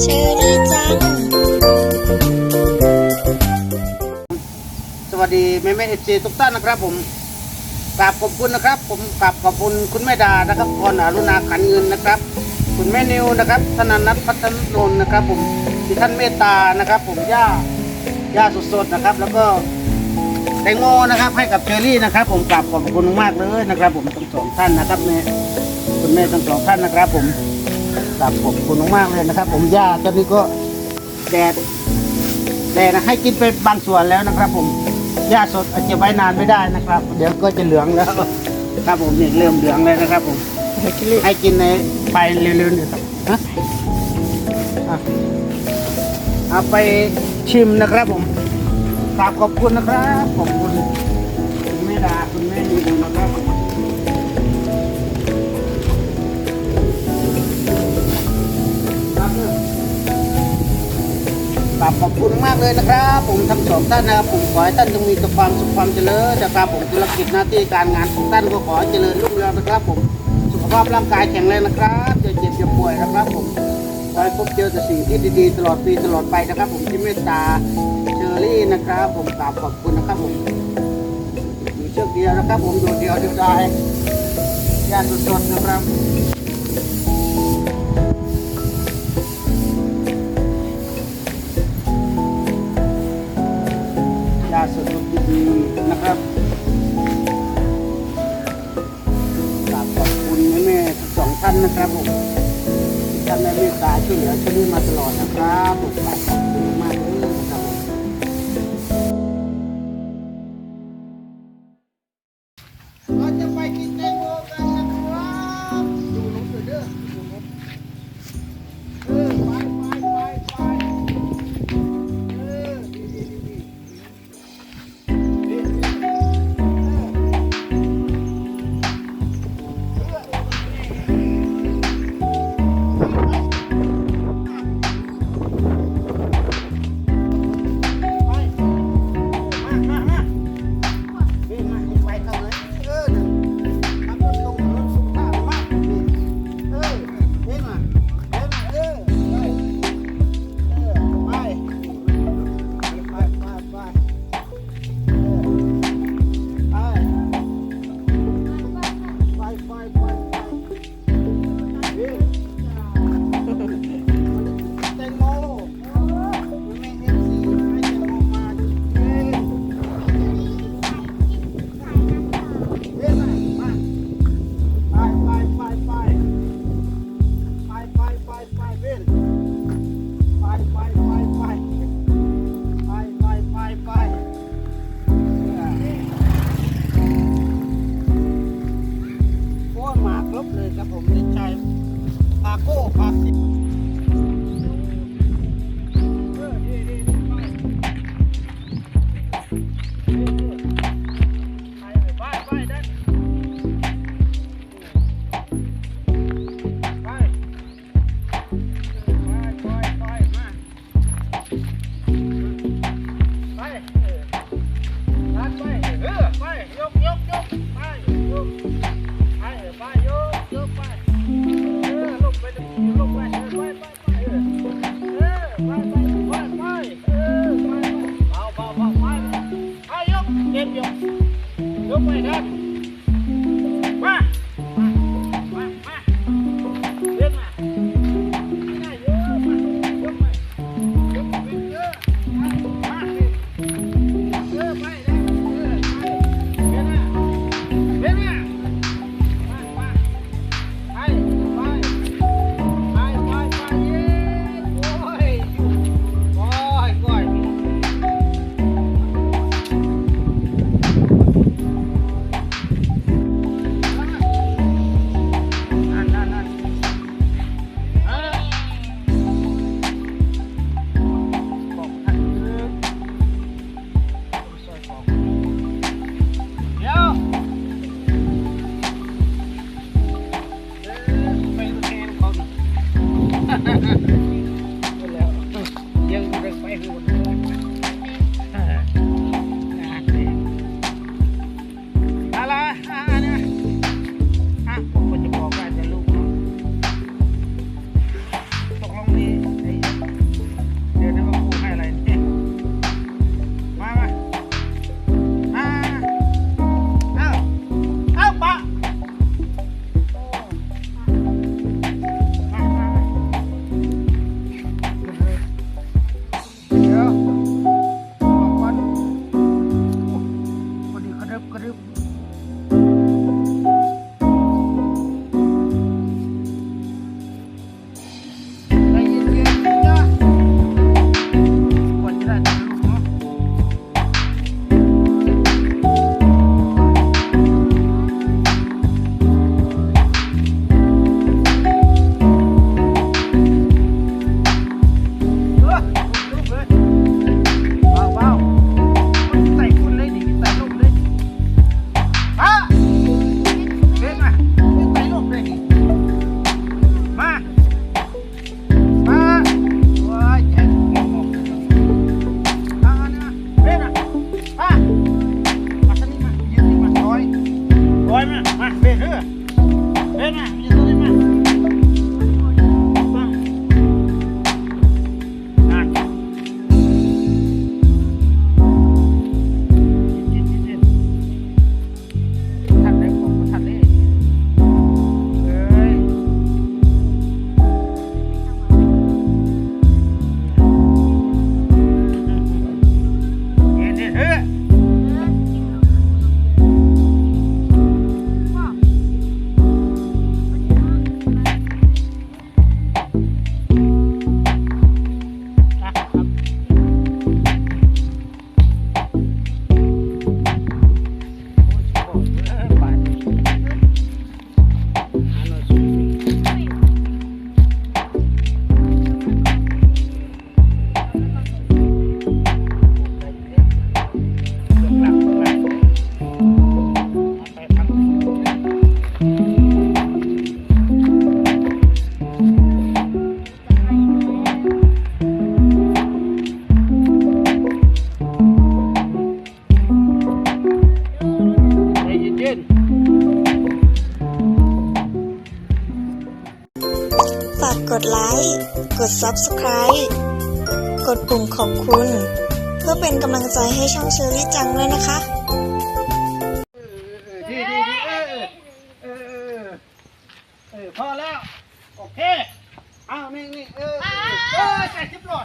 เชอรี่จัง สวัสดีแม่แม่เอฟซีทุกท่านนะครับ ผมกราบขอบคุณนะครับ ผมกราบขอบคุณคุณแม่ดานะครับพรอรุณาขันเงินนะครับ คุณแม่นิวนะครับธนันนัทพัฒนนนท์นะครับ ผมที่ท่านเมตตานะครับ ผมย่าย่าสดๆนะครับ แล้วก็แตงโมนะครับให้กับเชอรี่นะครับ ผมกราบขอบคุณมากเลยนะครับ ผมทั้งสองท่านนะครับแม่ คุณแม่ทั้งสองท่านนะครับ ผมกราบขอบคุณมากเลยนะครับ ผมยาตอนนี้ก็แดดแต่นะให้กินไปบางส่วนแล้วนะครับ ผมหญ้าสดอาจจะไว้นานไม่ได้นะครับ เดี๋ยวก็จะเหลืองแล้วครับผมเนี่ยเริ่มเหลืองเลยนะครับ ผมให้กินในไปเร็วๆนี่ครับเอาไปชิมนะครับ ผมกราบขอบคุณนะครับขอบคุณคุณแม่ดาคุณแม่นีดูนะครับ ขอบคุณมากเลยนะครับ ผมทั้งสองท่านนะครับผมขอให้ท่านจงมีแต่ความสุขความเจริญนะครับผมธุรกิจหน้าที่การงานของท่านก็ขอให้เจริญรุ่งเรืองนะครับ ผมสุขภาพร่างกายแข็งแรงนะครับอย่าเจ็บอย่าป่วยนะครับ ผมขอให้พบเจอแต่สิ่งที่ดีๆ ตลอดปีตลอดไปนะครับ ผมที่เมตตาเชอรี่นะครับ ผมกราบขอบคุณนะครับผมมีเชือกเดียวนะครับ ผมโดดเดียวเดียวด้ย่านสดๆนะครับ วยเหลือชนิดมาตลอดนะครับผม Đúng rồi đó. Subscribe กดปุ่มขอบคุณ เพื่อเป็นกำลังใจให้ช่องเชอรี่จังด้วยนะคะเออเออเออเออพอแล้ว โอเคอ้าวนี่นี่เออเออใส่ชิปหลอด